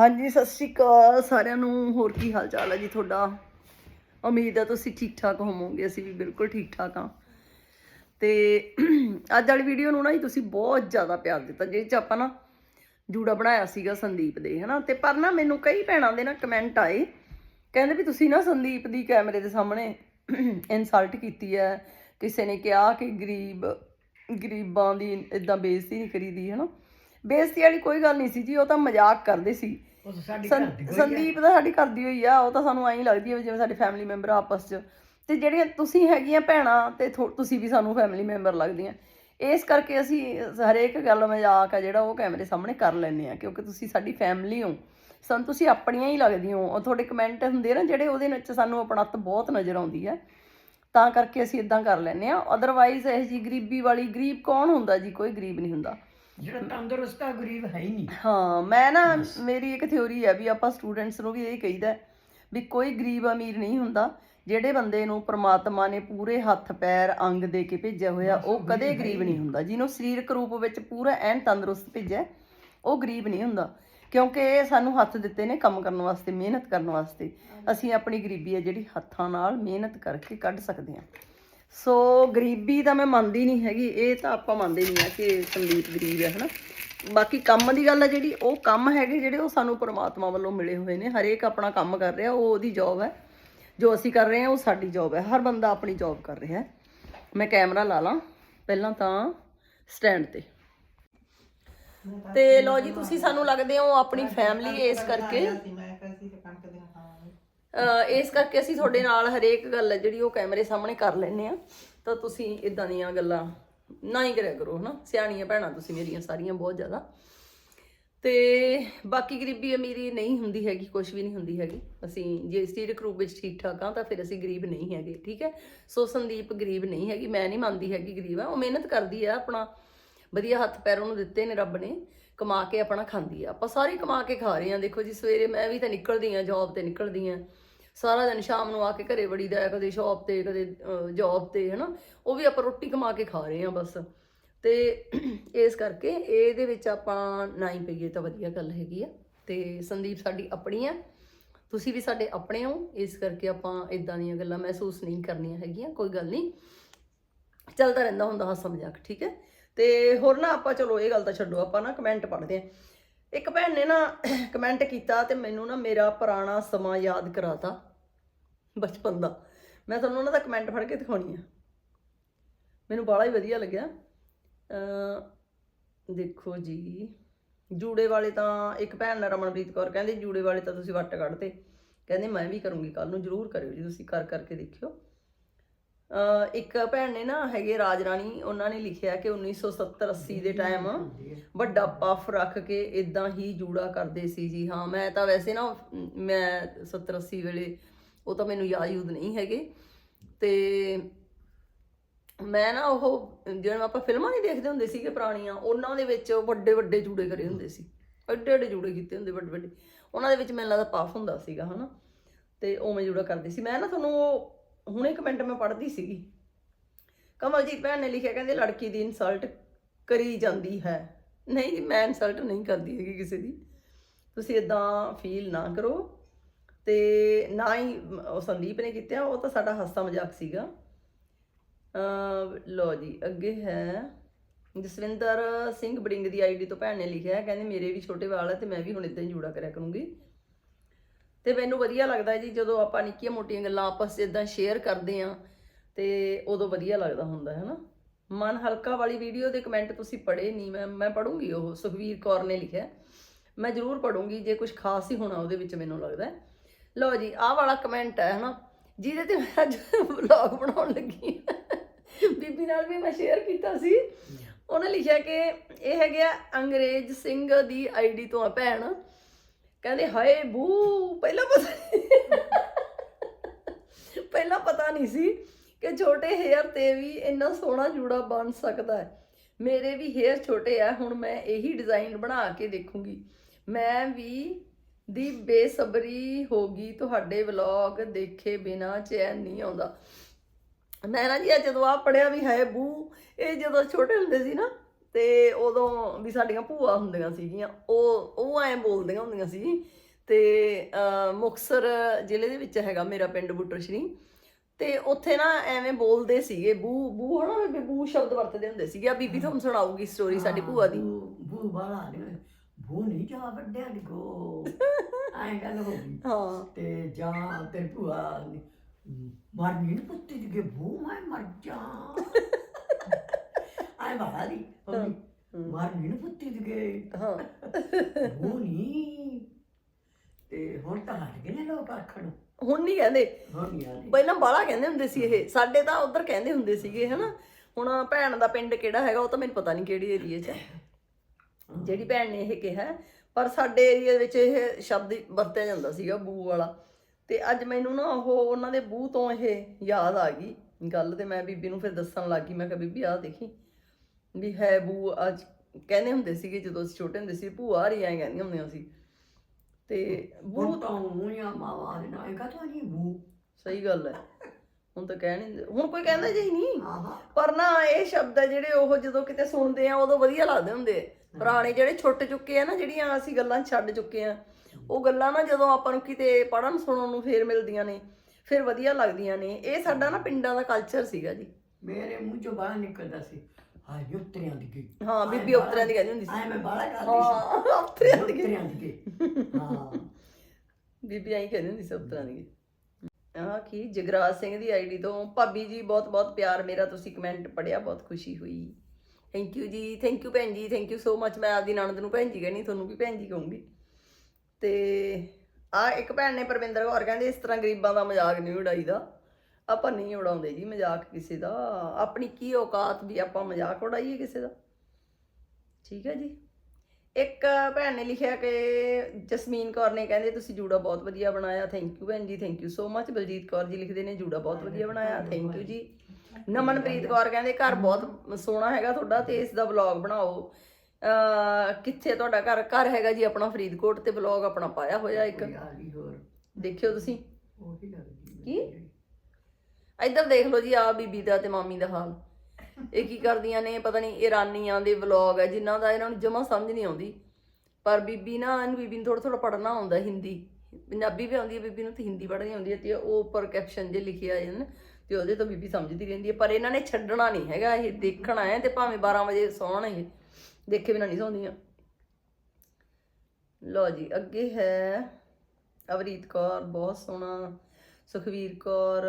ਹਾਂਜੀ, ਸਤਿ ਸ਼੍ਰੀ ਅਕਾਲ ਸਾਰਿਆਂ ਨੂੰ। ਹੋਰ ਕੀ ਹਾਲ ਚਾਲ ਹੈ ਜੀ ਤੁਹਾਡਾ? ਉਮੀਦ ਹੈ ਤੁਸੀਂ ਠੀਕ ਠਾਕ ਹੋਵੋਗੇ, ਅਸੀਂ ਵੀ ਬਿਲਕੁਲ ਠੀਕ ਠਾਕ ਹਾਂ ਤੇ ਅੱਜ ਵਾਲੀ ਵੀਡੀਓ ਨੂੰ ਨਾ ਜੀ ਤੁਸੀਂ ਬਹੁਤ ਜ਼ਿਆਦਾ ਪਿਆਰ ਦਿੱਤਾ। ਜਿਹਦੇ ਚ ਆਪਾਂ ਨਾ ਜੂੜਾ ਬਣਾਇਆ ਸੀਗਾ ਸੰਦੀਪ ਦੇ, ਹਨਾ? ਤੇ ਪਰ ਨਾ ਮੈਨੂੰ ਕਈ ਭੈਣਾਂ ਦੇ ਨਾ ਕਮੈਂਟ ਆਏ, ਕਹਿੰਦੇ ਵੀ ਤੁਸੀਂ ਨਾ ਸੰਦੀਪ ਦੀ ਕੈਮਰੇ ਦੇ ਸਾਹਮਣੇ ਇਨਸਲਟ ਕੀਤੀ ਹੈ ਕਿਸੇ ਨੇ ਕਿਹਾ ਕਿ ਗਰੀਬ, ਗਰੀਬਾਂ ਦੀ ਇਦਾਂ ਬੇਇੱਜ਼ਤੀ ਨਹੀਂ ਕਰੀਦੀ, ਹਨਾ? ਬੇਇੱਜ਼ਤੀ ਵਾਲੀ ਕੋਈ ਗੱਲ ਨਹੀਂ ਸੀ ਜੀ ਉਹ ਤਾਂ ਮਜ਼ਾਕ ਕਰਦੇ ਸੀ। ਉਹ ਤਾਂ ਸਾਡੀ ਘਰ ਦੀ ਕੋਈ ਸੰਦੀਪ ਤਾਂ ਸਾਡੀ ਕਰਦੀ ਹੋਈ ਆ ਉਹ ਤਾਂ ਸਾਨੂੰ ਐਂ ਲੱਗਦੀ ਹੈ ਵੀ ਜਿਵੇਂ ਸਾਡੇ ਫੈਮਿਲੀ ਮੈਂਬਰ ਆਪਸ 'ਚ। ਤੇ ਜਿਹੜੀਆਂ ਤੁਸੀਂ ਹੈਗੀਆਂ ਭੈਣਾਂ ਤੇ ਥੋ- ਤੁਸੀਂ ਵੀ ਸਾਨੂੰ ਫੈਮਿਲੀ ਮੈਂਬਰ ਲੱਗਦੀਆਂ। ਇਸ ਕਰਕੇ ਅਸੀਂ ਹਰੇਕ ਗੱਲ ਮਜ਼ਾਕ ਆ ਜਿਹੜਾ ਉਹ ਕੈਮਰੇ ਸਾਹਮਣੇ ਕਰ ਲੈਂਦੇ ਆ ਕਿਉਂਕਿ ਤੁਸੀਂ ਸਾਡੀ ਫੈਮਿਲੀ ਹੋ। ਸਾਨੂੰ ਤੁਸੀਂ ਆਪਣੀਆਂ ਹੀ ਲੱਗਦੀਆਂ ਹੋ। ਉਹ ਤੁਹਾਡੇ ਕਮੈਂਟ ਹੁੰਦੇ ਨਾ ਜਿਹੜੇ ਉਹਦੇ ਵਿੱਚ ਸਾਨੂੰ ਆਪਣਤ ਬਹੁਤ ਨਜ਼ਰ ਆਉਂਦੀ ਹੈ ਤਾਂ ਕਰਕੇ ਅਸੀਂ ਇਦਾਂ ਕਰ ਲੈਂਦੇ ਆ। ਅਦਰਵਾਈਜ਼ ਇਹ ਜੀ ਗਰੀਬੀ ਵਾਲੀ ਗਰੀਬ ਕੌਣ ਹੁੰਦਾ ਜੀ? ਕੋਈ ਗਰੀਬ ਨਹੀਂ ਹੁੰਦਾ। ਜਿਹੜਾ ਤੰਦਰੁਸਤ ਆ ਗਰੀਬ ਹੈ ਹੀ ਨਹੀਂ। ਹਾਂ ਮੈਂ ਨਾ ਮੇਰੀ ਇੱਕ ਥਿਉਰੀ ਹੈ ਵੀ ਆਪਾਂ ਸਟੂਡੈਂਟਸ ਨੂੰ ਵੀ ਇਹ ਕਹੀਦਾ ਵੀ ਕੋਈ ਗਰੀਬ ਅਮੀਰ ਨਹੀਂ ਹੁੰਦਾ ਜਿਹੜੇ ਬੰਦੇ ਨੂੰ ਪ੍ਰਮਾਤਮਾ ਨੇ ਪੂਰੇ ਹੱਥ ਪੈਰ ਅੰਗ ਦੇ ਕੇ ਭੇਜਿਆ ਹੋਇਆ ਉਹ ਕਦੇ ਗਰੀਬ ਨਹੀਂ ਹੁੰਦਾ। ਜਿਹਨੂੰ ਸਰੀਰਕ ਰੂਪ ਵਿੱਚ ਪੂਰਾ ਐਨ ਤੰਦਰੁਸਤ ਭੇਜਿਆ ਉਹ ਗਰੀਬ ਨਹੀਂ ਹੁੰਦਾ। ਕਿਉਂਕਿ ਇਹ ਸਾਨੂੰ ਹੱਥ ਦਿੱਤੇ ਨੇ ਕੰਮ ਕਰਨ ਵਾਸਤੇ ਮਿਹਨਤ ਕਰਨ ਵਾਸਤੇ। ਅਸੀਂ ਆਪਣੀ ਗਰੀਬੀ ਹੈ ਜਿਹੜੀ ਹੱਥਾਂ ਨਾਲ ਮਿਹਨਤ ਕਰਕੇ ਕੱਢ ਸਕਦੇ ਹਾਂ। ਸੋ ਗਰੀਬੀ ਤਾਂ ਮੈਂ ਮੰਨਦੀ ਨਹੀਂ ਹੈਗੀ, ਇਹ ਤਾਂ ਆਪਾਂ ਮੰਨਦੇ ਨਹੀਂ ਆ ਕਿ ਸੰਦੀਪ ਗਰੀਬ ਹੈ ਹਨਾ? ਬਾਕੀ ਕੰਮ ਦੀ ਗੱਲ ਹੈ ਜਿਹੜੀ, ਉਹ ਕੰਮ ਹੈਗੇ ਜਿਹੜੇ ਉਹ ਸਾਨੂੰ ਪਰਮਾਤਮਾ ਵੱਲੋਂ ਮਿਲੇ ਹੋਏ ਨੇ, ਹਰੇਕ ਆਪਣਾ ਕੰਮ ਕਰ ਰਿਹਾ, ਉਹ ਉਹਦੀ ਜੌਬ ਹੈ ਜੋ ਅਸੀਂ ਕਰ ਰਹੇ ਹਾਂ ਉਹ ਸਾਡੀ ਜੌਬ ਹੈ ਹਰ ਬੰਦਾ ਆਪਣੀ ਜੌਬ ਕਰ ਰਿਹਾ ਹੈ। ਮੈਂ ਕੈਮਰਾ ਲਾ ਲਾਂ, ਪਹਿਲਾਂ ਤਾਂ ਸਟੈਂਡ ਤੇ। ਤੇ ਲੋ ਜੀ, ਤੁਸੀਂ ਸਾਨੂੰ ਲੱਗਦੇ ਹੋ ਆਪਣੀ ਫੈਮਿਲੀ ਇਸ ਕਰਕੇ। ਇਸ ਕਰਕੇ ਅਸੀਂ ਤੁਹਾਡੇ ਨਾਲ ਹਰੇਕ ਗੱਲ ਹੈ ਜਿਹੜੀ ਉਹ ਕੈਮਰੇ ਸਾਹਮਣੇ ਕਰ ਲੈਨੇ ਆ ਤਾਂ ਤੁਸੀਂ ਇਦਾਂ ਦੀਆਂ ਗੱਲਾਂ ਨਾ ਹੀ ਕਰਿਆ ਕਰੋ, ਹਨਾ? ਸਿਆਣੀਆਂ ਭੈਣਾਂ ਤੁਸੀਂ ਮੇਰੀਆਂ ਸਾਰੀਆਂ ਬਹੁਤ ਜ਼ਿਆਦਾ। ਤੇ ਬਾਕੀ ਗਰੀਬੀ ਅਮੀਰੀ ਨਹੀਂ ਹੁੰਦੀ ਹੈਗੀ ਕੁਝ ਵੀ ਨਹੀਂ ਹੁੰਦੀ ਹੈਗੀ। ਅਸੀਂ ਜੇ ਸਰੀਰਕ ਰੂਪ ਵਿੱਚ ਠੀਕ ਠਾਕ ਆ ਤਾਂ ਫਿਰ ਅਸੀਂ ਗਰੀਬ ਨਹੀਂ ਹੈਗੇ, ਠੀਕ ਹੈ? ਸੋ ਸੰਦੀਪ ਗਰੀਬ ਨਹੀਂ ਹੈਗੀ, ਮੈਂ ਨਹੀਂ ਮੰਨਦੀ ਹੈਗੀ ਗਰੀਬ ਆ। ਉਹ ਮਿਹਨਤ ਕਰਦੀ ਆ, ਆਪਣਾ ਵਧੀਆ ਹੱਥ ਪੈਰ ਉਹਨੂੰ ਦਿੱਤੇ ਨੇ ਰੱਬ ਨੇ, ਕਮਾ ਕੇ ਆਪਣਾ ਖਾਂਦੀ ਆ। ਆਪਾਂ ਸਾਰੇ ਕਮਾ ਕੇ ਖਾ ਰਹੇ ਆ ਦੇਖੋ ਜੀ, ਸਵੇਰੇ ਮੈਂ ਵੀ ਤਾਂ ਨਿਕਲਦੀ ਆ ਜੌਬ ਤੇ ਨਿਕਲਦੀ ਆ ਸਾਰਾ ਦਿਨ ਸ਼ਾਮ ਨੂੰ ਆ ਕੇ ਘਰੇ ਵੜੀਦਾ ਹੈ, ਕਦੇ ਸ਼ਾਪ ਤੇ ਕਦੇ ਜੌਬ ਤੇ ਹਨਾ? ਉਹ ਵੀ ਆਪਾਂ ਰੋਟੀ ਕਮਾ ਕੇ ਖਾ ਰਹੇ ਆ ਬਸ। ਤੇ ਇਸ ਕਰਕੇ ਇਹਦੇ ਵਿੱਚ ਆਪਾਂ ਨਾ ਹੀ ਪਈਏ ਤਾਂ ਵਧੀਆ ਗੱਲ ਹੈਗੀ ਆ। ਤੇ ਸੰਦੀਪ ਸਾਡੀ ਆਪਣੀ ਆ। ਤੁਸੀਂ ਵੀ ਸਾਡੇ ਆਪਣੇ ਹੋ। ਇਸ ਕਰਕੇ ਆਪਾਂ ਇਦਾਂ ਦੀਆਂ ਗੱਲਾਂ ਮਹਿਸੂਸ ਨਹੀਂ ਕਰਨੀਆਂ ਹੈਗੀਆਂ ਕੋਈ ਗੱਲ ਨਹੀਂ। ਚੱਲਦਾ ਰਹਿੰਦਾ ਹੁੰਦਾ ਹਾਸਾ ਮਜ਼ਾਕ ਠੀਕ ਹੈ? ਤੇ ਹੋਰ ਨਾ ਆਪਾਂ ਚਲੋ ਇਹ ਗੱਲ ਤਾਂ ਛੱਡੋ ਆਪਾਂ ਨਾ ਕਮੈਂਟ ਪੜ੍ਹਦੇ ਆਂ ਇੱਕ ਭੈਣ ਨੇ ਨਾ ਕਮੈਂਟ ਕੀਤਾ ਤੇ ਮੈਨੂੰ ਨਾ ਮੇਰਾ ਪੁਰਾਣਾ ਸਮਾਂ ਯਾਦ ਕਰਾਤਾ। ਬਚਪਨ ਦਾ। ਮੈਂ ਤੁਹਾਨੂੰ ਉਹਨਾਂ ਦਾ ਕਮੈਂਟ ਫੜ ਕੇ ਦਿਖਾਉਣੀ ਆ। ਮੈਨੂੰ ਬੜਾ ਹੀ ਵਧੀਆ ਲੱਗਿਆ। ਦੇਖੋ ਜੀ। ਜੂੜੇ ਵਾਲੇ ਤਾਂ ਇੱਕ ਭੈਣ ਨੇ ਰਮਨਪ੍ਰੀਤ ਕੌਰ ਕਹਿੰਦੇ, ਜੂੜੇ ਵਾਲੇ ਤਾਂ ਤੁਸੀਂ ਵੱਟ ਕੱਢਦੇ ਕਹਿੰਦੇ, ਮੈਂ ਵੀ ਕਰੂੰਗੀ ਕੱਲ ਨੂੰ, ਜ਼ਰੂਰ ਕਰਿਓ ਜੀ ਤੁਸੀਂ, ਕਰ ਕਰਕੇ ਦੇਖਿਓ। ਇੱਕ ਭੈਣ ਨੇ ਨਾ ਹੈਗੇ ਰਾਜ ਰਾਣੀ ਉਹਨਾਂ ਨੇ ਲਿਖਿਆ ਕਿ 1970 80 ਦੇ ਟਾਈਮ ਵੱਡਾ ਪਫ ਰੱਖ ਕੇ ਇਦਾਂ ਹੀ ਜੂੜਾ ਕਰਦੇ ਸੀ ਜੀ। ਹਾਂ, ਮੈਂ ਤਾਂ ਵੈਸੇ ਨਾ, ਮੈਂ 70 80 ਵੇਲੇ, ਉਹ ਤਾਂ ਮੈਨੂੰ ਯਾਦ ਯੂਦ ਨਹੀਂ ਹੈਗੇ। ਤੇ ਮੈਂ ਨਾ ਉਹ, ਜਿਵੇਂ ਆਪਾਂ ਫਿਲਮਾਂ ਨਹੀਂ ਦੇਖਦੇ ਹੁੰਦੇ ਸੀਗੇ ਪੁਰਾਣੀਆਂ, ਉਹਨਾਂ ਦੇ ਵਿੱਚ ਵੱਡੇ ਵੱਡੇ ਜੂੜੇ ਕਰੇ ਹੁੰਦੇ ਸੀ। ਐਡੇ ਐਡੇ ਜੂੜੇ ਕੀਤੇ ਹੁੰਦੇ ਵੱਡੇ ਵੱਡੇ। ਉਹਨਾਂ ਦੇ ਵਿੱਚ ਮੈਨੂੰ ਲੱਗਦਾ ਪਫ ਹੁੰਦਾ ਸੀਗਾ, ਹਨਾ। ਤੇ ਉਵੇਂ ਜੂੜਾ ਕਰਦੇ ਸੀ। ਮੈਂ ਨਾ ਤੁਹਾਨੂੰ ਉਹ ਹੁਣੇ ਕਮੈਂਟ ਮੈਂ ਪੜ੍ਹਦੀ ਸੀਗੀ। ਕਮਲਜੀਤ ਭੈਣ ਨੇ ਲਿਖਿਆ, ਕਹਿੰਦੇ ਲੜਕੀ ਦੀ ਇਨਸਲਟ ਕਰੀ ਜਾਂਦੀ ਹੈ। ਨਹੀਂ ਜੀ ਮੈਂ ਇਨਸਲਟ ਨਹੀਂ ਕਰਦੀ ਹੈਗੀ ਕਿਸੇ ਦੀ। ਤੁਸੀਂ ਇਦਾਂ ਫੀਲ ਨਾ ਕਰੋ। ਤੇ ਨਾ ਹੀ ਉਹ ਸੰਦੀਪ ਨੇ ਕੀਤਾ ਉਹ ਤਾਂ ਸਾਡਾ ਹਾਸਾ ਮਜ਼ਾਕ ਸੀਗਾ। ਅ ਲੋ ਜੀ, ਅੱਗੇ ਹੈ। ਜਸਵਿੰਦਰ ਸਿੰਘ ਬੜਿੰਗ ਦੀ ਆਈਡੀ ਤੋਂ ਭੈਣ ਨੇ ਲਿਖਿਆ, ਕਹਿੰਦੇ ਮੇਰੇ ਵੀ ਛੋਟੇ ਵਾਲ ਹੈ ਤੇ ਮੈਂ ਵੀ ਹੁਣ ਇਦਾਂ ਹੀ ਜੂੜਾ ਕਰਿਆ ਕਰੂੰਗੀ। ਤੇ ਮੈਨੂੰ ਵਧੀਆ ਲੱਗਦਾ ਜੀ, ਜਦੋਂ ਆਪਾਂ ਨਿੱਕੀਆਂ ਮੋਟੀਆਂ ਗੱਲਾਂ ਆਪਸ 'ਚ ਇਦਾਂ ਸ਼ੇਅਰ ਕਰਦੇ ਆ ਤੇ ਉਦੋਂ ਵਧੀਆ ਲੱਗਦਾ ਹੁੰਦਾ ਹੈ ਨਾ ਮਨ ਹਲਕਾ ਵਾਲੀ ਵੀਡੀਓ ਦੇ ਕਮੈਂਟ ਤੁਸੀਂ ਪੜ੍ਹੇ ਨਹੀਂ ਮੈਂ ਮੈਂ ਪੜੂੰਗੀ ਉਹ, ਸੁਖਵੀਰ ਕੌਰ ਨੇ ਲਿਖਿਆ। ਮੈਂ ਜ਼ਰੂਰ ਪੜੂੰਗੀ ਜੇ ਕੁਝ ਖਾਸ ਹੀ ਹੋਣਾ ਉਹਦੇ ਵਿੱਚ ਮੈਨੂੰ ਲੱਗਦਾ ਲਓ ਜੀ, ਆਹ ਵਾਲਾ ਕਮੈਂਟ ਹੈ, ਹਨਾ? ਜਿਹਦੇ ਤੇ ਮੈਂ ਅੱਜ ਵਲੌਗ ਬਣਾਉਣ ਲੱਗੀ ਬੀਬੀ ਨਾਲ ਵੀ ਮੈਂ ਸ਼ੇਅਰ ਕੀਤਾ ਸੀ। ਉਹਨੇ ਲਿਖਿਆ ਕਿ ਇਹ ਹੈਗਾ ਅੰਗਰੇਜ਼ ਸਿੰਘ ਦੀ ਆਈਡੀ ਤੋਂ ਆ ਭੈਣ। ਕਹਿੰਦੇ ਹਾਏ ਬੂ, ਪਹਿਲਾਂ ਪਤਾ ਪਹਿਲਾਂ ਪਤਾ ਨਹੀਂ ਸੀ ਕਿ ਛੋਟੇ ਹੇਅਰ ਤੇ ਵੀ ਇੰਨਾ ਸੋਹਣਾ ਜੂੜਾ ਬਣ ਸਕਦਾ ਹੈ। ਮੇਰੇ ਵੀ ਹੇਅਰ ਛੋਟੇ ਆ, ਹੁਣ ਮੈਂ ਇਹੀ ਡਿਜ਼ਾਈਨ ਬਣਾ ਕੇ ਦੇਖੂੰਗੀ। ਮੈਂ ਵੀ ਦੀ ਬੇਸਬਰੀ ਹੋਗੀ ਤੁਹਾਡੇ ਵਲੌਗ ਦੇਖੇ ਬਿਨਾ, ਚੈਨ ਨਹੀਂ ਆਉਂਦਾ। ਮੈਂ ਨਾ ਜੀ ਅੱਜ ਜਦੋਂ ਆ ਪੜਿਆ ਵੀ ਹੈ ਬੂ, ਇਹ ਜਦੋਂ ਛੋਟੇ ਹੁੰਦੇ ਸੀ ਨਾ ਤੇ ਉਦੋਂ ਵੀ ਸਾਡੀਆਂ ਭੂਆ ਹੁੰਦੀਆਂ ਸੀਗੀਆਂ ਉਹ ਉਹ ਐਂ ਬੋਲਦੀਆਂ ਹੁੰਦੀਆਂ ਸੀ। ਤੇ ਅਹ, ਮੁਕਤਸਰ ਜ਼ਿਲ੍ਹੇ ਦੇ ਵਿੱਚ ਹੈਗਾ ਮੇਰਾ ਪਿੰਡ ਬੁੱਟਰਸ਼ਰੀ। ਤੇ ਉੱਥੇ ਨਾ ਐਵੇਂ ਬੋਲਦੇ ਸੀਗੇ ਬੂ ਬੂ ਹਨਾ ਬੀਬੀ ਬੂ ਸ਼ਬਦ ਵਰਤਦੇ ਹੁੰਦੇ ਸੀਗੇ। ਆ ਬੀਬੀ ਤੁਹਾਨੂੰ ਸੁਣਾਊਗੀ ਸਟੋਰੀ ਸਾਡੀ ਭੂਆ ਦੀ। ਬੂ ਬਾਲਾ ਨੇ ਬੂ ਨਹੀਂ ਜਾ ਵੱਡਿਆ ਲਿਖੋ ਐਂ ਗੱਲ ਹੋ ਗਈ। ਹਾਂ। ਤੇ ਜਾਂ ਤੇ ਭੂਆ ਨੇ, ਮਰਨੀ ਨੀ ਪੁੱਤੀ ਦੀ ਬੂ ਮੈਂ ਮਰ ਜਾ। ਐ ਬਾਲਾ ਦੀ ਮਰਨੀ ਨੀ ਪੁੱਤੀ ਦੀ ਹਾਂ। ਬੂ ਨਹੀਂ ਤੇ ਹੁਣ ਤਾਂ ਹਟ ਗਏ ਨੇ ਲੋਕ ਆਖਣ। ਹੁਣ ਨਹੀਂ ਕਹਿੰਦੇ। ਹੁਣ ਨਹੀਂ ਪਹਿਲਾਂ ਬਾਲਾ ਕਹਿੰਦੇ ਹੁੰਦੇ ਸੀ ਇਹ। ਸਾਡੇ ਤਾਂ ਉਧਰ ਕਹਿੰਦੇ ਹੁੰਦੇ ਸੀਗੇ ਹਨਾ। ਹੁਣ ਭੈਣ ਦਾ ਪਿੰਡ ਕਿਹੜਾ ਹੈਗਾ ਉਹ ਤਾਂ ਮੈਨੂੰ ਪਤਾ ਨਹੀਂ ਕਿਹੜੀ ਏਰੀਏ 'ਚ ਹੈ। ਜਿਹੜੀ ਭੈਣ ਨੇ ਇਹ ਕਿਹਾ ਪਰ ਸਾਡੇ ਏਰੀਆ ਵਿੱਚ ਇਹ ਸ਼ਬਦ ਵਰਤਿਆ ਜਾਂਦਾ ਸੀਗਾ ਬੂ ਵਾਲਾ। ਤੇ ਅੱਜ ਮੈਨੂੰ ਨਾ ਉਹ ਉਹਨਾਂ ਦੇ ਬੂ ਤੋਂ ਇਹ ਯਾਦ ਆ ਗਈ। ਗੱਲ ਤੇ ਮੈਂ ਬੀਬੀ ਨੂੰ ਫਿਰ ਦੱਸਣ ਲੱਗੀ ਮੈਂ ਕਿਹਾ ਬੀਬੀ ਆਹ ਦੇਖੀ। ਵੀ ਹੈ ਬੂ ਅੱਜ ਕਹਿੰਦੇ ਹੁੰਦੇ ਸੀਗੇ ਜਦੋਂ ਅਸੀਂ ਛੋਟੇ ਹੁੰਦੇ ਸੀ ਭੂਆ ਹਰੀ ਐਂ ਕਹਿੰਦੀਆਂ ਹੁੰਦੀਆਂ ਸੀ। ਤੇ ਬੂ ਤਾਂ ਮੂੰਹਾਂ ਮਾਵਾ ਦੇ ਨਾਲ ਕਹਤਾ ਨਹੀਂ ਬੂ? ਸਹੀ ਗੱਲ ਹੈ। ਹੁਣ ਤਾਂ ਕਹਿ ਨਹੀਂ ਹੁਣ ਕੋਈ ਕਹਿੰਦਾ ਜੀ ਨਹੀਂ। ਪਰ ਨਾ ਇਹ ਸ਼ਬਦ ਆ ਜਿਹੜੇ ਉਹ ਜਦੋਂ ਕਿਤੇ ਸੁਣਦੇ ਆ ਉਦੋਂ ਵਧੀਆ ਲੱਗਦੇ ਹੁੰਦੇ। ਪੁਰਾਣੇ ਜਿਹੜੇ ਛੁੱਟ ਚੁੱਕੇ ਆ ਨਾ ਜਿਹੜੀਆਂ ਅਸੀਂ ਗੱਲਾਂ ਛੱਡ ਚੁੱਕੇ ਆ ਉਹ ਗੱਲਾਂ ਨਾ ਜਦੋਂ ਆਪਾਂ ਨੂੰ ਕਿਤੇ ਪੜਨ ਸੁਣਨ ਨੂੰ ਫੇਰ ਮਿਲਦੀਆਂ ਨੇ ਫਿਰ ਵਧੀਆ ਲੱਗਦੀਆਂ ਨੇ। ਇਹ ਸਾਡਾ ਨਾ ਪਿੰਡਾਂ ਦਾ ਕਲਚਰ ਸੀਗਾ ਜੀ। ਮੇਰੇ ਮੂੰਹ ਚੋਂ ਬਾਹਰ ਨਿਕਲਦਾ ਸੀ। ਹਾਂ ਯੁੱਤਰਿਆਂ ਦੀ ਕੀ? ਹਾਂ ਬੀਬੀ ਉਤਰਿਆਂ ਦੀ ਕਹਿੰਦੀ ਹੁੰਦੀ ਸੀ। ਆਏ ਮੈਂ ਬਾਲਾ ਕਰਦੀ ਸੀ। ਹਾਂ ਉਤਰਿਆਂ ਦੀ ਯੁੱਤਰਿਆਂ ਦੀ ਕੀ? ਹਾਂ। ਬੀਬੀ ਆਈ ਕਹਿੰਦੀ ਹੁੰਦੀ ਸੀ ਉਤਰਾਂ ਦੀ ਆਹ ਕੀ ਜਗਰਾਜ ਸਿੰਘ ਦੀ ਆਈਡੀ ਤੋਂ? ਭਾਬੀ ਜੀ ਬਹੁਤ ਬਹੁਤ ਪਿਆਰ ਮੇਰਾ ਤੁਸੀਂ ਕਮੈਂਟ ਪੜਿਆ ਬਹੁਤ ਖੁਸ਼ੀ ਹੋਈ। ਥੈਂਕ ਯੂ ਜੀ ਥੈਂਕ ਯੂ ਭੈਣ ਜੀ ਥੈਂਕ ਯੂ ਸੋ ਮੱਚ ਮੈਂ ਆਪਦੀ ਨਣਦ ਨੂੰ ਭੈਣ ਜੀ ਕਹਿੰਦੀ ਤੁਹਾਨੂੰ ਵੀ ਭੈਣ ਜੀ ਕਹੂੰਗੀ। ਤੇ ਆ ਇੱਕ ਭੈਣ ਨੇ ਪਰਵਿੰਦਰ ਕੌਰ ਕਹਿੰਦੇ ਇਸ ਤਰ੍ਹਾਂ ਗਰੀਬਾਂ ਦਾ ਮਜ਼ਾਕ ਨਹੀਂ ਉਡਾਈਦਾ। ਆਪਾਂ ਨਹੀਂ ਉਡਾਉਂਦੇ ਜੀ ਮਜ਼ਾਕ ਕਿਸੇ ਦਾ। ਆਪਣੀ ਕੀ ਔਕਾਤ ਵੀ ਆਪਾਂ ਮਜ਼ਾਕ ਉਡਾਈਏ ਕਿਸੇ ਦਾ। ਠੀਕ ਹੈ ਜੀ। ਇੱਕ ਭੈਣ ਨੇ ਲਿਖਿਆ ਕਿ ਜਸਮੀਨ ਕੌਰ ਨੇ ਕਹਿੰਦੇ ਤੁਸੀਂ ਜੂੜਾ ਬਹੁਤ ਵਧੀਆ ਬਣਾਇਆ। ਥੈਂਕ ਯੂ ਭੈਣ ਜੀ thank you so much Baljeet Kaur ji ਲਿਖਦੇ ਨੇ ਜੂੜਾ ਬਹੁਤ ਵਧੀਆ ਬਣਾਇਆ। ਥੈਂਕ ਯੂ ਜੀ। ਨਮਨਪ੍ਰੀਤ ਕੌਰ ਕਹਿੰਦੇ ਘਰ ਬਹੁਤ ਸੋਹਣਾ ਹੈਗਾ ਤੁਹਾਡਾ ਤੇ ਇਸ ਦਾ ਵਲੌਗ ਬਣਾਓ। ਕਿੱਥੇ ਤੁਹਾਡਾ ਘਰ? ਘਰ ਹੈਗਾ ਜੀ ਆਪਣਾ ਫਰੀਦਕੋਟ ਤੇ ਵਲੌਗ ਆਪਣਾ ਪਾਇਆ ਹੋਇਆ ਇੱਕ। ਦੇਖਿਓ ਤੁਸੀਂ। ਕੀ? ਇੱਧਰ ਦੇਖ ਲਓ ਜੀ ਆ ਬੀਬੀ ਦਾ ਤੇ ਮਾਮੀ ਦਾ ਹਾਲ। ਇਹ ਕੀ ਕਰਦੀਆਂ ਨੇ, ਪਤਾ ਨਹੀਂ ਇਰਾਨੀਆਂ ਦੇ ਵਲੌਗ ਹੈ, ਜਿਨ੍ਹਾਂ ਦਾ ਇਹਨਾਂ ਨੂੰ ਜਮਾ ਸਮਝ ਨਹੀਂ ਆਉਂਦੀ। ਪਰ ਬੀਬੀ ਨਾ, ਇਹਨੂੰ ਬੀਬੀ ਨੂੰ ਥੋੜਾ ਥੋੜਾ ਪੜ੍ਹਨਾ ਆਉਂਦਾ ਹਿੰਦੀ। ਪੰਜਾਬੀ ਵੀ ਆਉਂਦੀ ਹੈ, ਬੀਬੀ ਨੂੰ ਤੇ ਹਿੰਦੀ ਪੜ੍ਹਨੀ ਆਉਂਦੀ ਹੈ ਤੇ ਉਹ ਉੱਪਰ ਕੈਪਸ਼ਨ ਜੇ ਲਿਖਿਆ ਹੈ ਨਾ, ਤੇ ਉਹਦੇ ਤੋਂ ਬੀਬੀ ਸਮਝਦੀ ਰਹਿੰਦੀ ਹੈ। ਪਰ ਇਹਨਾਂ ਨੇ ਛੱਡਣਾ ਨਹੀਂ ਹੈਗਾ, ਇਹ ਦੇਖਣਾ ਹੈ ਤੇ ਭਾਵੇਂ 12 ਵਜੇ ਸੌਣ ਇਹ ਦੇਖੇ ਬਿਨਾਂ ਨਹੀਂ ਸੌਂਦੀਆਂ। ਲੋ ਜੀ, ਅੱਗੇ ਹੈ ਅਵਰੀਤ ਕੌਰ, ਬਹੁਤ ਸੋਹਣਾ। ਸੁਖਵੀਰ ਕੌਰ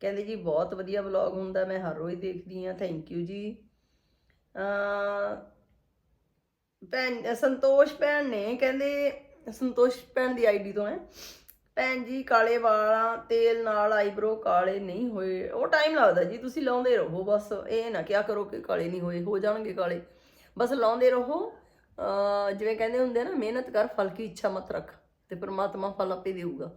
ਕਹਿੰਦੇ ਜੀ ਬਹੁਤ ਵਧੀਆ ਵਲੌਗ ਹੁੰਦਾ, ਮੈਂ ਹਰ ਰੋਜ਼ ਦੇਖਦੀ ਆ ਥੈਂਕ ਯੂ ਜੀ। ਭੈਣ, ਸੰਤੋਸ਼ ਭੈਣ ਨੇ ਕਹਿੰਦੇ, ਸੰਤੋਸ਼ ਭੈਣ ਦੀ ਆਈਡੀ ਤੋਂ ਹੈ। ਭੈਣ ਜੀ, ਕਾਲੇ ਵਾਲਾਂ, ਤੇਲ ਨਾਲ ਆਈਬ੍ਰੋ ਕਾਲੇ ਨਹੀਂ ਹੋਏ। ਉਹ ਟਾਈਮ ਲੱਗਦਾ ਜੀ, ਤੁਸੀਂ ਲਾਉਂਦੇ ਰਹੋ ਬਸ। ਇਹ ਨਾ ਕਿਆ ਕਰੋ ਕਿ ਕਾਲੇ ਨਹੀਂ ਹੋਏ, ਹੋ ਜਾਣਗੇ ਕਾਲੇ। ਬਸ ਲਾਉਂਦੇ ਰਹੋ। ਜਿਵੇਂ ਕਹਿੰਦੇ ਹੁੰਦੇ ਨਾ, ਮਿਹਨਤ ਕਰ, ਫਲ ਕੀ ਇੱਛਾ ਮਤ ਰੱਖ। ਤੇ ਪ੍ਰਮਾਤਮਾ ਫਲ ਆਪੇ ਦੇਊਗਾ।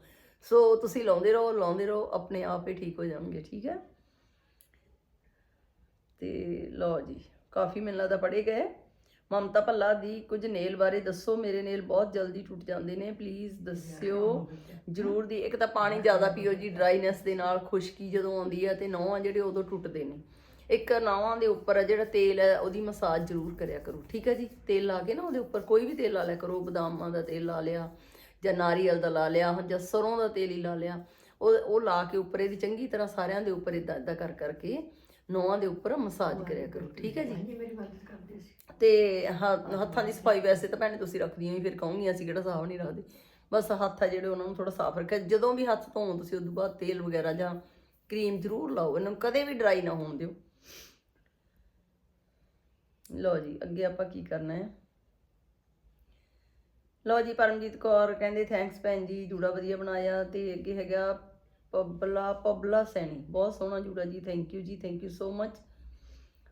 ਸੋ ਤੁਸੀਂ ਲਾਉਂਦੇ ਰਹੋ ਲਾਉਂਦੇ ਰਹੋ, ਆਪਣੇ ਆਪ ਹੀ ਠੀਕ ਹੋ ਜਾਣਗੇ, ਠੀਕ ਹੈ? ਤੇ ਲਓ ਜੀ, ਕਾਫੀ ਮੈਨੂੰ ਲੱਗਦਾ ਪੜੇ ਗਏ ਮਮਤਾ ਭੱਲਾ ਦੀ ਕੁਝ ਨੇਲ ਬਾਰੇ ਦੱਸੋ, ਮੇਰੇ ਨੇਲ ਬਹੁਤ ਜਲਦੀ ਟੁੱਟ ਜਾਂਦੇ ਨੇ ਪਲੀਜ਼ ਦੱਸਿਓ। ਜ਼ਰੂਰ ਦੀ, ਇੱਕ ਤਾਂ ਪਾਣੀ ਜ਼ਿਆਦਾ ਪੀਓ ਜੀ ਡਰਾਈਨੈਸ ਦੇ ਨਾਲ ਖੁਸ਼ਕੀ ਜਦੋਂ ਆਉਂਦੀ ਹੈ ਤੇ ਨਹੁੰ ਆ ਜਿਹੜੇ, ਉਦੋਂ ਟੁੱਟਦੇ ਨੇ। ਇੱਕ ਨਹੁੰਾਂ ਦੇ ਉੱਪਰ ਆ ਜਿਹੜਾ ਤੇਲ ਹੈ, ਉਹਦੀ ਮਸਾਜ ਜ਼ਰੂਰ ਕਰਿਆ ਕਰੋ, ਠੀਕ ਹੈ ਜੀ? ਤੇਲ ਲਾ ਕੇ ਨਾ ਉਹਦੇ ਉੱਪਰ, ਕੋਈ ਵੀ ਤੇਲ ਲਾ ਲਿਆ ਕਰੋ, ਬਦਾਮਾਂ ਦਾ ਤੇਲ ਲਾ ਲਿਆ ਜਾਂ ਨਾਰੀਅਲ ਦਾ ਲਾ ਲਿਆ ਜਾਂ ਸਰੋਂ ਦਾ ਤੇਲ ਹੀ ਲਾ ਲਿਆ ਉਹ ਉਹ ਲਾ ਕੇ ਉੱਪਰ ਇਹਦੀ ਚੰਗੀ ਤਰ੍ਹਾਂ ਸਾਰਿਆਂ ਦੇ ਉੱਪਰ ਇਦਾਂ ਇਦਾਂ ਕਰ ਕਰਕੇ ਨਹੁੰਾਂ ਦੇ ਉੱਪਰ ਮਸਾਜ ਕਰਿਆ ਕਰੋ ਠੀਕ ਹੈ ਜੀ? ਤੇ ਹੱਥਾਂ ਦੀ ਸਫ਼ਾਈ ਵੈਸੇ ਤਾਂ ਭੈਣੇ ਤੁਸੀਂ ਰੱਖਦੀਆਂ ਹੀ ਫਿਰ ਕਹੋਗੀ ਅਸੀਂ ਕਿਹੜਾ ਸਾਫ਼ ਨਹੀਂ ਰੱਖਦੇ। ਬਸ ਹੱਥ ਆ ਜਿਹੜੇ ਉਹਨਾਂ ਨੂੰ ਥੋੜਾ ਸਾਫ਼ ਰੱਖਿਆ ਜਦੋਂ ਵੀ ਹੱਥ ਧੋਵੋ ਤੁਸੀਂ ਉਦੋਂ ਬਾਅਦ ਤੇਲ ਵਗੈਰਾ ਜਾਂ ਕਰੀਮ ਜ਼ਰੂਰ ਲਾਓ ਇਹਨਾਂ ਨੂੰ ਕਦੇ ਵੀ ਡਰਾਈ ਨਾ ਹੋਣ ਦਿਓ। ਲਓ ਜੀ ਅੱਗੇ ਆਪਾਂ ਕੀ ਕਰਨਾ ਹੈ? ਲਓ ਜੀ, ਪਰਮਜੀਤ ਕੌਰ ਕਹਿੰਦੇ ਥੈਂਕਸ ਭੈਣ ਜੀ, ਜੂੜਾ ਵਧੀਆ ਬਣਾਇਆ ਤੇ ਅੱਗੇ ਹੈਗਾ ਪਬਲਾ ਪਬਲਾ ਸੈਣੀ। ਬਹੁਤ ਸੋਹਣਾ ਜੂੜਾ ਜੀ ਥੈਂਕ ਯੂ ਜੀ thank you so much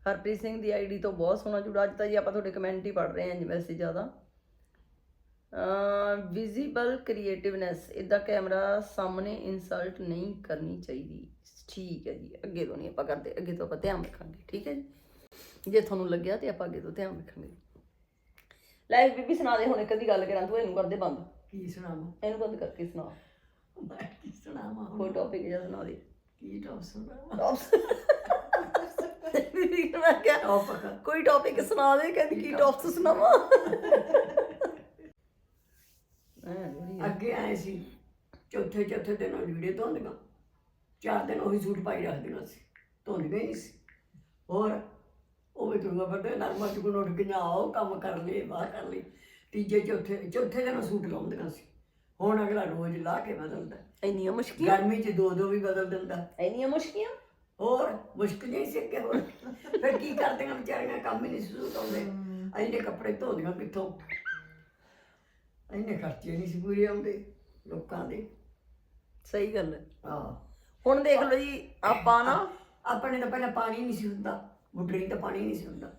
Harpreet Singh the ID ਤੋਂ ਬਹੁਤ ਸੋਹਣਾ ਜੂੜਾ, ਅੱਜ ਤਾਂ ਜੀ ਆਪਾਂ ਤੁਹਾਡੇ ਕਮੈਂਟ ਹੀ ਪੜ੍ਹ ਰਹੇ ਹਾਂ ਜੀ ਵੈਸੇ ਜ਼ਿਆਦਾ। ਵਿਜ਼ੀਬਲ ਕ੍ਰੀਏਟਿਵਨੈਸ ਇਦਾਂ ਕੈਮਰਾ ਸਾਹਮਣੇ ਇਨਸਲਟ ਨਹੀਂ ਕਰਨੀ ਚਾਹੀਦੀ। ਠੀਕ ਹੈ ਜੀ, ਅੱਗੇ ਤੋਂ ਨਹੀਂ ਆਪਾਂ ਕਰਦੇ, ਅੱਗੇ ਤੋਂ ਆਪਾਂ ਧਿਆਨ ਰੱਖਾਂਗੇ, ਠੀਕ ਹੈ ਜੀ। ਜੇ ਤੁਹਾਨੂੰ ਲੱਗਿਆ ਤੇ ਆਪਾਂ ਅੱਗੇ ਤੋਂ ਧਿਆਨ ਰੱਖਾਂਗੇ। ਲੈ ਬੀਬੀ ਸੁਣਾ ਦੇ ਹੁਣ ਇੱਕ ਦੀ ਗੱਲ ਕਰਾਂ ਤੂੰ ਇਹਨੂੰ ਕਰਦੇ ਬੰਦ। ਕੀ ਸੁਣਾਵਾਂ? ਇਹਨੂੰ ਬੰਦ ਕਰਕੇ ਸੁਣਾ। ਮੈਂ ਕੀ ਸੁਣਾਵਾਂ ਹੁਣ? ਕੋਈ ਟੌਪਿਕ ਜਿਹਾ ਸੁਣਾ ਦੇ। ਕੀ ਟੌਪ ਸੁਣਾਵਾਂ? ਟੌਪ ਬੀਬੀ ਨੂੰ ਮੈਂ ਕਿਹਾ ਟੌਪਕ ਕੋਈ ਟੌਪਿਕ ਸੁਣਾ ਦੇ ਕਹਿੰਦੀ ਕੀ ਟੌਪਿਕ ਸੁਣਾਵਾਂ? ਐ ਅੱਗੇ ਆਏ ਸੀ ਚੌਥੇ ਚੌਥੇ ਦਿਨ ਉਹ ਲੀੜੇ ਧੋਂਦੀਆਂ ਚਾਰ ਦਿਨ ਉਹੀ ਸੂਟ ਪਾਈ ਰੱਖਦੀਆਂ ਸੀ ਧੋਂਦੀਆਂ ਹੀ ਨਹੀਂ ਸੀ। ਹੋਰ? ਉਹ ਵੀ ਤੁੰਗਾ ਵੱਡੇ ਨਰਮਾ ਚੁਗਣ ਉੱਠ ਕੇ ਆਓ ਕੰਮ ਕਰ ਲਈ ਬਾਹਰ ਕਰ ਲਈ ਤੀਜੇ ਚੌਥੇ ਚੌਥੇ ਦਿਨ ਸੂਟ ਲਾਉਂਦੀਆਂ ਸੀ। ਹੁਣ ਅਗਲਾ ਰੋਜ਼ ਲਾ ਕੇ ਬਦਲਦਾ। ਇੰਨੀਆਂ ਮੁਸ਼ਕੀਆਂ ਗਰਮੀ 'ਚ ਦੋ ਦੋ ਵੀ ਬਦਲ ਦਿੰਦਾ। ਇੰਨੀਆਂ ਮੁਸ਼ਕੀਆਂ ਹੋਰ ਮੁਸ਼ਕਿਲ ਨਹੀਂ ਸੀ ਅੱਗੇ ਹੋਰ। ਫਿਰ ਕੀ ਕਰਦੀਆਂ ਵਿਚਾਰੀਆਂ ਕੰਮ ਹੀ ਨਹੀਂ ਸੂਟ ਆਉਂਦੇ ਇੰਨੇ ਕੱਪੜੇ ਧੋਦੀਆਂ ਕਿੱਥੋਂ? ਇੰਨੇ ਖਰਚੇ ਨਹੀਂ ਸੀ ਪੂਰੇ ਆਉਂਦੇ ਲੋਕਾਂ ਦੇ। ਸਹੀ ਗੱਲ ਹੈ। ਆਹ। ਹੁਣ ਦੇਖ ਲਓ ਜੀ ਆਪਾਂ ਨਾ ਆਪਣੇ ਤਾਂ ਪਹਿਲਾਂ ਪਾਣੀ ਨਹੀਂ ਸੀ ਹੁੰਦਾ। ਬੁੱਢੜੀ ਤਾਂ ਪਾਣੀ ਨਹੀਂ ਸੀ ਹੁੰਦਾ।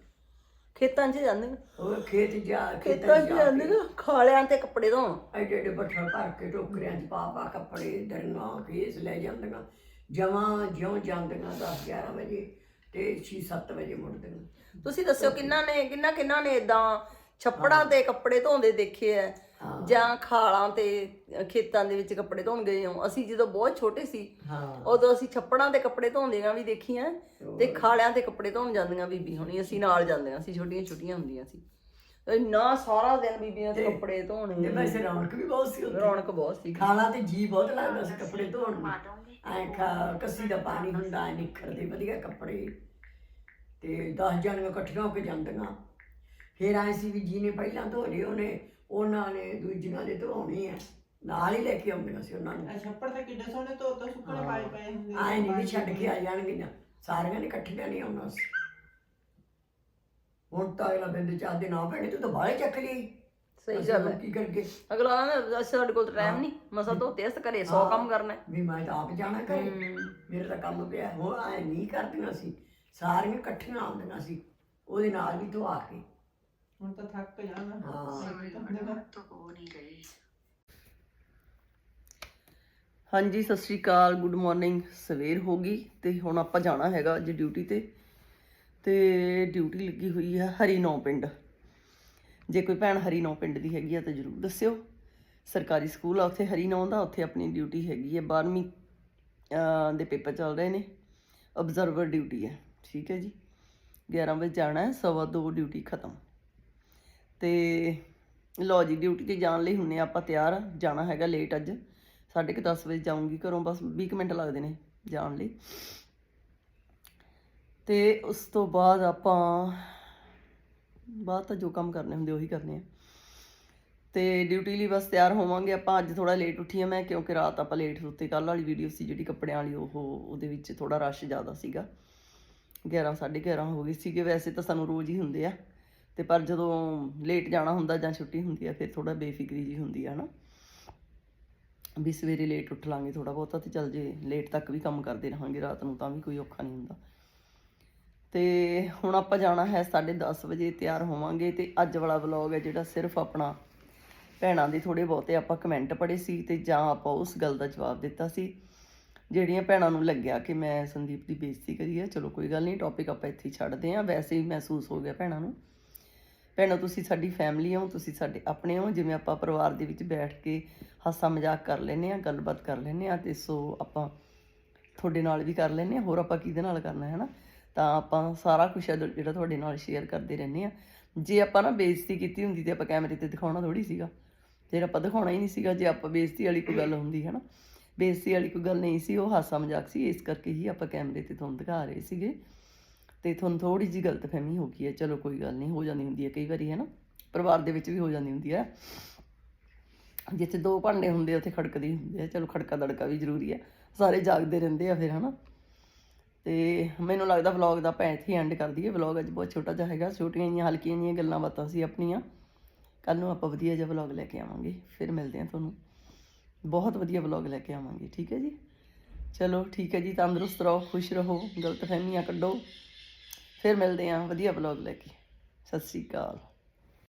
ਖੇਤਾਂ 'ਚ ਜਾਂਦੇ ਨੇ। ਉਹ ਖੇਤ ਜਾ ਖੇਤਾਂ 'ਚ ਜਾਂਦੇ ਨੇ ਖਾਲਿਆਂ ਤੇ ਕੱਪੜੇ ਧੋਣ। ਐਡੇ ਐਡੇ ਬੱਠਲ ਭਰ ਕੇ ਟੋਕਰਿਆਂ 'ਚ ਪਾ ਪਾ ਕੱਪੜੇ ਦਰੀਆਂ ਖੇਸ ਲੈ ਜਾਂਦੀਆਂ। ਜਮਾਂ ਜਿਉਂ ਜਾਂਦੀਆਂ 10 11 ਵਜੇ ਤੇ 6 7 ਵਜੇ ਮੁੜਦੀਆਂ। ਤੁਸੀਂ ਦੱਸਿਓ ਕਿੰਨਾ ਨੇ ਕਿੰਨਾ ਕਿੰਨਾ ਨੇ ਇਦਾਂ ਛੱਪੜਾਂ ਤੇ ਕੱਪੜੇ ਧੋਂਦੇ ਦੇਖੇ ਐ? ਜਾਂ ਖਾਲਾਂ ਤੇ ਖੇਤਾਂ ਦੇ ਵਿੱਚ ਕੱਪੜੇ ਧੋਣ ਗਏ ਹਾਂ। ਅਸੀਂ ਜਦੋਂ ਬਹੁਤ ਛੋਟੇ ਸੀ ਹਾਂ। ਉਦੋਂ ਅਸੀਂ ਛੱਪੜਾਂ ਤੇ ਕੱਪੜੇ ਧੋਂਦੀਆਂ ਵੀ ਦੇਖੀਆਂ ਤੇ ਖਾਲਿਆਂ ਤੇ ਕੱਪੜੇ ਧੋਣ ਜਾਂਦੀਆਂ ਬੀਬੀ ਹੁਣੀ। ਅਸੀਂ ਨਾਲ ਜਾਂਦੀਆਂ ਸੀ ਛੋਟੀਆਂ ਛੋਟੀਆਂ ਹੁੰਦੀਆਂ ਸੀ। ਇੰਨਾ ਸਾਰਾ ਦਿਨ ਬੀਬੀਆਂ ਤੇ ਕੱਪੜੇ ਤੇ ਧੋਣੇ ਵੈਸੇ ਰੌਣਕ ਵੀ ਬਹੁਤ ਸੀ ਉੱਥੇ। ਰੌਣਕ ਬਹੁਤ ਸੀ। ਖਾਣਾ ਤੇ ਜੀ ਬਹੁਤ ਲੱਗਦਾ ਸੀ ਕੱਪੜੇ ਧੋਣ ਨੂੰ। ਐ ਖਾ ਕੱਸੀ ਦਾ ਪਾਣੀ ਹੁੰਦਾ ਐ ਨਿਖਰਦੇ ਵਧੀਆ ਕੱਪੜੇ। ਤੇ 10 ਜਣੀਆਂ ਇਕੱਠੀਆਂ ਹੋ ਕੇ ਜਾਂਦੀਆਂ। ਫਿਰ ਆਏ ਸੀ ਵੀ ਜੀ ਨੇ ਪਹਿਲਾਂ ਧੋ ਲਏ ਉਹਨੇ। ਉਹਨਾਂ ਨੇ ਦੂਜੀਆਂ ਦੇ ਧੋਣੀ ਐ ਨਾਲ ਹੀ ਲੈ ਕੇ ਆਉਂਦੀਆਂ ਸੀ ਉਹਨਾਂ ਨੂੰ। ਆ ਛੱਪੜ ਤਾਂ ਕਿੱਡੇ ਸੋਹਣੇ ਧੋ ਧੋ ਸੁੱਕਣੇ ਪਾਏ ਪਏ ਹੁੰਦੇ ਆਏ ਨਹੀਂ ਵੀ ਛੱਡ ਕੇ ਆ ਜਾਣਗੀਆਂ। ਸਾਰੀਆਂ ਨੇ ਇਕੱਠੀਆਂ ਨਹੀਂ ਆਉਣਾ ਸੀ। ਹੁਣ ਤਾਂ ਅਗਲਾ ਬਿੰਦ ਚਾਹ ਦੇ ਨਾ ਪੈਣੇ ਤੂੰ ਤਾਂ ਬਾਹਲੇ ਚੱਕ ਲਈ। ਸਹੀ ਗੱਲ ਹੈ ਕੀ ਕਰਗੇ ਅਗਲਾ ਕਹਿੰਦਾ ਅਸੀਂ ਸਾਡੇ ਕੋਲ ਤਾਂ ਟਾਈਮ ਨਹੀਂ। ਮਸਾ ਧੋਤੇ ਅਸ ਘਰੇ 100 ਕੰਮ ਕਰਨਾ। ਹੈ ਵੀ ਮੈਂ ਤਾਂ ਆਪ ਜਾਣਾ ਕਰੇ। ਮੇਰੇ ਤਾਂ ਕੰਮ ਪਿਆ। ਹੋ ਐ ਨਹੀਂ ਕਰਦੀਆਂ ਸੀ। ਸਾਰੀਆਂ ਇਕੱਠੀਆਂ ਆਉਂਦੀਆਂ ਸੀ। ਉਹਦੇ ਨਾਲ ਵੀ ਧਵਾ ਕੇ। ਹੁਣ ਤਾਂ ਥੱਕ ਜਾਣਾ ਹਾਂ। ਹਾਂਜੀ ਸਤਿ ਸ਼੍ਰੀ ਅਕਾਲ ਗੁੱਡ ਮਾਰਨਿੰਗ ਸਵੇਰ ਹੋ ਗਈ ਤੇ ਹੁਣ ਆਪਾਂ ਜਾਣਾ ਹੈਗਾ ਅੱਜ ਡਿਊਟੀ ਤੇ। ਤੇ ਡਿਊਟੀ ਲੱਗੀ ਹੋਈ ਆ ਹਰੀ ਨੌ ਪਿੰਡ। ਜੇ ਕੋਈ ਭੈਣ ਹਰੀ ਨੌ ਪਿੰਡ ਦੀ ਹੈਗੀ ਆ ਤਾਂ ਜਰੂਰ ਦੱਸਿਓ। ਸਰਕਾਰੀ ਸਕੂਲ ਆ ਉੱਥੇ ਹਰੀ ਨੌ ਦਾ ਉੱਥੇ ਆਪਣੀ ਡਿਊਟੀ ਹੈਗੀ ਹੈ 12ਵੀਂ ਅਹ, ਦੇ ਪੇਪਰ ਚੱਲ ਰਹੇ ਨੇ। ਅਬਜ਼ਰਵਰ ਡਿਊਟੀ ਹੈ ਠੀਕ ਹੈ ਜੀ। 11 ਵਜੇ ਜਾਣਾ ਹੈ ਸਵਾ ਦੋ ਡਿਊਟੀ ਖਤਮ। ਤੇ ਲਓ ਜੀ ਡਿਊਟੀ ਤੇ ਜਾਣ ਲਈ ਹੁੰਨੇ ਆਪਾਂ ਤਿਆਰ। ਜਾਣਾ ਹੈਗਾ ਲੇਟ ਅੱਜ। ਸਾਢੇ ਕੁ 10 ਵਜੇ ਜਾਊਂਗੀ ਘਰੋਂ, ਬਸ 20 ਕੁ ਮਿੰਟ ਲੱਗਦੇ ਨੇ ਜਾਣ ਲਈ। ਤੇ ਉਸ ਤੋਂ ਬਾਅਦ ਆਪਾਂ, ਬਾਅਦ ਤਾਂ ਜੋ ਕੰਮ ਕਰਨੇ ਹੁੰਦੇ ਉਹੀ ਕਰਨੇ ਆ। ਤੇ ਡਿਊਟੀ ਲਈ ਬਸ ਤਿਆਰ ਹੋਵਾਂਗੇ ਆਪਾਂ। ਅੱਜ ਥੋੜਾ ਲੇਟ ਉੱਠੀ ਆ ਮੈਂ, ਕਿਉਂਕਿ ਰਾਤ ਆਪਾਂ ਲੇਟ ਸੁੱਤੇ ਕੱਲ ਵਾਲੀ ਵੀਡੀਓ ਸੀ, ਜਿਹੜੀ ਕੱਪੜਿਆਂ ਵਾਲੀ, ਉਹ, ਉਹਦੇ ਵਿੱਚ ਥੋੜਾ ਰਸ਼ ਜ਼ਿਆਦਾ ਸੀਗਾ। 11 11:30 ਹੋ ਗਈ ਸੀਗੇ। ਵੈਸੇ ਤਾਂ ਸਾਨੂੰ ਰੋਜ਼ ਹੀ ਹੁੰਦੇ ਆ। ਤੇ ਪਰ ਜਦੋਂ ਲੇਟ ਜਾਣਾ ਹੁੰਦਾ ਜਾਂ ਛੁੱਟੀ ਹੁੰਦੀ ਆ, ਫਿਰ ਥੋੜਾ ਬੇਫਿਕਰੀ ਜੀ ਹੁੰਦੀ ਆ ਨਾ ਵੀ ਸਵੇਰੇ ਲੇਟ ਉੱਠ ਲਾਂਗੇ ਥੋੜਾ ਬਹੁਤਾ ਤੇ ਚੱਲ ਜੇ ਲੇਟ ਤੱਕ ਵੀ ਕੰਮ ਕਰਦੇ ਰਹਾਂਗੇ ਰਾਤ ਨੂੰ ਤਾਂ ਵੀ ਕੋਈ ਔਖਾ ਨਹੀਂ ਹੁੰਦਾ। ਤੇ ਹੁਣ ਆਪਾਂ ਜਾਣਾ ਹੈ 10:30 ਵਜੇ, ਤਿਆਰ ਹੋਵਾਂਗੇ ਤੇ ਅੱਜ ਵਾਲਾ ਵਲੌਗ ਹੈ ਜਿਹੜਾ ਸਿਰਫ ਆਪਣਾ ਭੈਣਾਂ ਦੇ ਥੋੜੇ ਬਹੁਤੇ ਆਪਾਂ ਕਮੈਂਟ ਪੜ੍ਹੇ ਸੀ ਤੇ ਜਾਂ ਆਪਾਂ ਉਸ ਗੱਲ ਦਾ ਜਵਾਬ ਦਿੱਤਾ ਸੀ। ਜਿਹੜੀਆਂ ਭੈਣਾਂ ਨੂੰ ਲੱਗਿਆ ਕਿ ਮੈਂ ਸੰਦੀਪ ਦੀ ਬੇਇੱਜ਼ਤੀ ਕਰੀ ਹੈ ਚਲੋ ਕੋਈ ਗੱਲ ਨਹੀਂ ਟੌਪਿਕ ਆਪਾਂ ਇੱਥੇ ਹੀ ਛੱਡਦੇ ਹਾਂ, ਵੈਸੇ ਹੀ ਮਹਿਸੂਸ ਹੋ ਗਿਆ ਭੈਣਾਂ ਨੂੰ। ਭੈਣੋ, ਤੁਸੀਂ ਸਾਡੀ ਫੈਮਿਲੀ ਹੋ, ਤੁਸੀਂ ਸਾਡੇ ਆਪਣੇ ਹੋ, ਜਿਵੇਂ ਆਪਾਂ ਪਰਿਵਾਰ ਦੇ ਵਿੱਚ ਬੈਠ ਕੇ ਹਾਸਾ ਮਜ਼ਾਕ ਕਰ ਲੈਨੇ ਆ ਗੱਲਬਾਤ ਕਰ ਲੈਨੇ ਆ ਤੇ ਸੋ ਆਪਾਂ ਤੁਹਾਡੇ ਨਾਲ ਵੀ ਕਰ ਲੈਨੇ ਆ ਹੋਰ ਆਪਾਂ ਕਿਹਦੇ ਨਾਲ ਕਰਨਾ ਹੈ ਨਾ ਤਾਂ ਆਪਾਂ ਸਾਰਾ ਕੁਝ ਜਿਹੜਾ ਤੁਹਾਡੇ ਨਾਲ ਸ਼ੇਅਰ ਕਰਦੇ ਰਹਿੰਦੇ ਆ ਜੇ ਆਪਾਂ ਨਾ ਬੇਇੱਜ਼ਤੀ ਕੀਤੀ ਹੁੰਦੀ ਤੇ ਆਪਾਂ ਕੈਮਰੇ ਤੇ ਦਿਖਾਉਣਾ ਥੋੜੀ ਸੀਗਾ। ਫਿਰ ਆਪਾਂ ਦਿਖਾਉਣਾ ਹੀ ਨਹੀਂ ਸੀਗਾ, ਜੇ ਆਪਾਂ ਬੇਇੱਜ਼ਤੀ ਵਾਲੀ ਕੋਈ ਗੱਲ ਹੁੰਦੀ ਹੈ ਨਾ ਬੇਇੱਜ਼ਤੀ ਵਾਲੀ ਕੋਈ ਗੱਲ ਨਹੀਂ ਸੀ, ਉਹ ਹਾਸਾ ਮਜ਼ਾਕ ਸੀ, ਇਸ ਕਰਕੇ ਹੀ ਆਪਾਂ ਕੈਮਰੇ ਤੇ ਤੁਹਾਨੂੰ ਦਿਖਾ ਰਹੇ ਸੀਗੇ। ਤੇ ਤੁਹਾਨੂੰ ਥੋੜੀ ਜੀ ਗਲਤਫਹਿਮੀ ਹੋ ਗਈ ਹੈ। ਚਲੋ ਕੋਈ ਗੱਲ ਨਹੀਂ, ਹੋ ਜਾਂਦੀ ਹੁੰਦੀ ਹੈ ਕਈ ਵਾਰੀ, ਹੈ ਨਾ? ਪਰਿਵਾਰ ਦੇ ਵਿੱਚ ਵੀ ਹੋ ਜਾਂਦੀ ਹੁੰਦੀ ਹੈ। ਜਿੱਥੇ ਦੋ ਭਾਂਡੇ ਹੁੰਦੇ ਉੱਥੇ ਖੜਕਦੀ ਹੁੰਦੀ ਹੈ ਚਲੋ ਖੜਕਾ ਦੜਕਾ ਵੀ ਜ਼ਰੂਰੀ ਹੈ। ਸਾਰੇ ਜਾਗਦੇ ਰਹਿੰਦੇ ਆ ਫਿਰ ਹਨਾ ਤੇ ਮੈਨੂੰ ਲੱਗਦਾ ਵਲੌਗ ਦਾ ਆਪਾਂ ਇੱਥੇ ਐਂਡ ਕਰ ਦਈਏ। ਵਲੌਗ ਅੱਜ ਬਹੁਤ ਛੋਟਾ ਜਿਹਾ ਹੈਗਾ। ਛੋਟੀਆਂ ਜਿਹੀਆਂ, ਹਲਕੀਆਂ ਜਿਹੀਆਂ ਗੱਲਾਂ ਬਾਤਾਂ ਸੀ ਆਪਣੀਆਂ। ਕੱਲ ਨੂੰ ਆਪਾਂ ਵਧੀਆ ਜਿਹਾ ਵਲੌਗ ਲੈ ਕੇ ਆਵਾਂਗੇ। ਫਿਰ ਮਿਲਦੇ ਹਾਂ ਤੁਹਾਨੂੰ। ਬਹੁਤ ਵਧੀਆ ਵਲੌਗ ਲੈ ਕੇ ਆਵਾਂਗੇ। ਠੀਕ ਹੈ ਜੀ? ਚਲੋ ਠੀਕ ਹੈ ਜੀ। ਤੰਦਰੁਸਤ ਰਹੋ, ਖੁਸ਼ ਰਹੋ। ਗਲਤਫਹਿਮੀਆਂ ਕੱਢੋ। ਫਿਰ ਮਿਲਦੇ ਹਾਂ ਵਧੀਆ ਵਲੌਗ ਲੈ ਕੇ। ਸਤਿ ਸ੍ਰੀ ਅਕਾਲ।